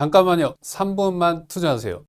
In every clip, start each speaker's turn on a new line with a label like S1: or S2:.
S1: 잠깐만요. 3분만 투자하세요.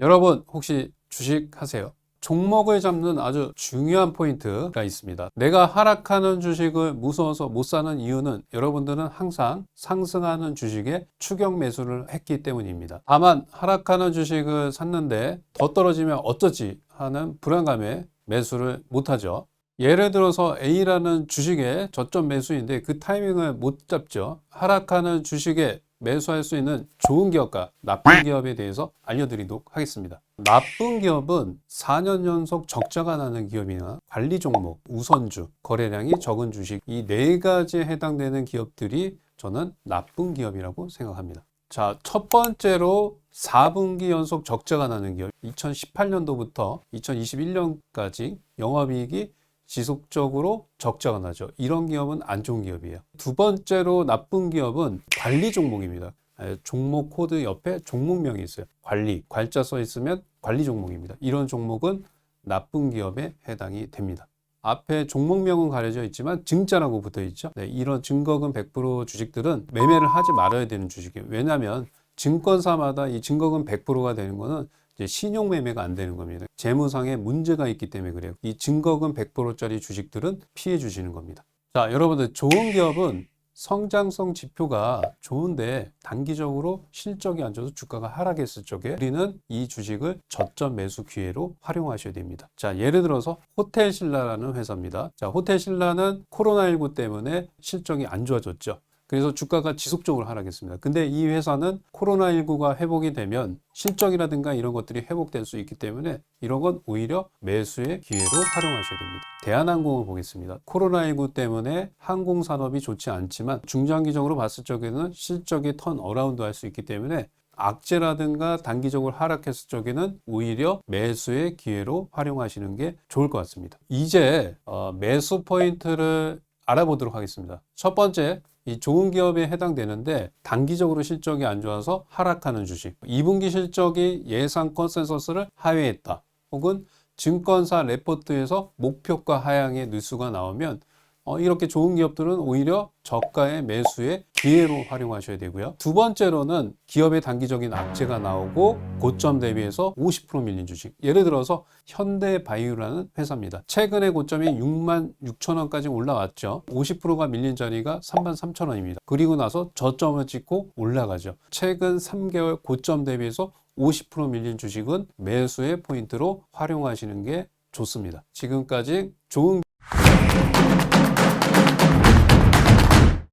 S1: 여러분 혹시 주식 하세요? 종목을 잡는 아주 중요한 포인트가 있습니다. 내가 하락하는 주식을 무서워서 못 사는 이유는 여러분들은 항상 상승하는 주식에 추격 매수를 했기 때문입니다. 다만 하락하는 주식을 샀는데 더 떨어지면 어쩌지 하는 불안감에 매수를 못하죠. 예를 들어서 A라는 주식의 저점 매수인데 그 타이밍을 못 잡죠. 하락하는 주식에 매수할 수 있는 좋은 기업과 나쁜 기업에 대해서 알려드리도록 하겠습니다. 나쁜 기업은 4년 연속 적자가 나는 기업이나 관리 종목, 우선주, 거래량이 적은 주식 이 네 가지에 해당되는 기업들이 저는 나쁜 기업이라고 생각합니다. 자, 첫 번째로 4분기 연속 적자가 나는 기업. 2018년도부터 2021년까지 영업이익이 지속적으로 적자가 나죠. 이런 기업은 안 좋은 기업이에요. 두 번째로 나쁜 기업은 관리 종목입니다. 에, 종목 코드 옆에 종목명이 있어요. 관리, 괄자 써 있으면 관리 종목입니다. 이런 종목은 나쁜 기업에 해당이 됩니다. 앞에 종목명은 가려져 있지만 증자라고 붙어 있죠. 네, 이런 증거금 100% 주식들은 매매를 하지 말아야 되는 주식이에요. 왜냐하면 증권사마다 이 증거금 100%가 되는 거는 신용 매매가 안 되는 겁니다. 재무상에 문제가 있기 때문에 그래요. 이 증거금 100%짜리 주식들은 피해 주시는 겁니다. 자, 여러분들 좋은 기업은 성장성 지표가 좋은데 단기적으로 실적이 안 좋아서 주가가 하락했을 적에 우리는 이 주식을 저점 매수 기회로 활용하셔야 됩니다. 자, 예를 들어서 호텔신라라는 회사입니다. 자, 호텔신라는 코로나19 때문에 실적이 안 좋아졌죠. 그래서 주가가 지속적으로 하락했습니다. 근데 이 회사는 코로나19가 회복이 되면 실적이라든가 이런 것들이 회복될 수 있기 때문에 이런 건 오히려 매수의 기회로 활용하셔야 됩니다. 대한항공을 보겠습니다. 코로나19 때문에 항공 산업이 좋지 않지만 중장기적으로 봤을 적에는 실적이 턴 어라운드 할 수 있기 때문에 악재라든가 단기적으로 하락했을 적에는 오히려 매수의 기회로 활용하시는 게 좋을 것 같습니다. 이제 어, 매수 포인트를 알아보도록 하겠습니다. 첫 번째, 이 좋은 기업에 해당되는데 단기적으로 실적이 안 좋아서 하락하는 주식. 2분기 실적이 예상 컨센서스를 하회했다. 혹은 증권사 레포트에서 목표가 하향의 뉴스가 나오면 어, 이렇게 좋은 기업들은 오히려 저가의 매수의 기회로 활용하셔야 되고요. 두 번째로는 기업의 단기적인 악재가 나오고 고점 대비해서 50% 밀린 주식. 예를 들어서 현대바이오라는 회사입니다. 최근에 고점이 6만 6천 원까지 올라왔죠. 50%가 밀린 자리가 3만 3천 원입니다. 그리고 나서 저점을 찍고 올라가죠. 최근 3개월 고점 대비해서 50% 밀린 주식은 매수의 포인트로 활용하시는 게 좋습니다. 지금까지 좋은